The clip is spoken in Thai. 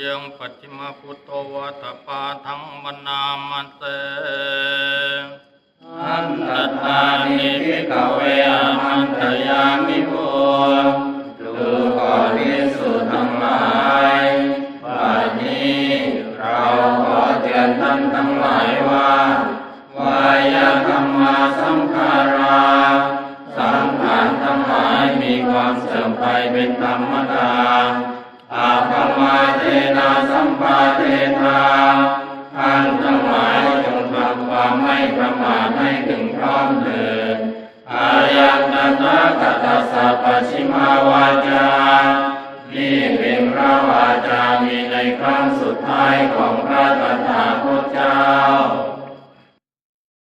ยังปัจฉิมาพุทโตวัฏปาทังมนามันเตอันตทานิพิกเวอามันตยามิโภดูก่อนพิสุทั้งหลายบัดนี้เราขอเตือนท่านทั้งหลายว่าวายธรรมาสังขาราสังขารทั้งหลายมีความเสื่อมไปเป็นธรรมดาอาภา ถึงพร้อมเถิดอายัตนาคตัสสะปชิมาวาจา นี่เป็นพระวาจามีในครั้งสุดท้ายของพระตถาคตเจ้า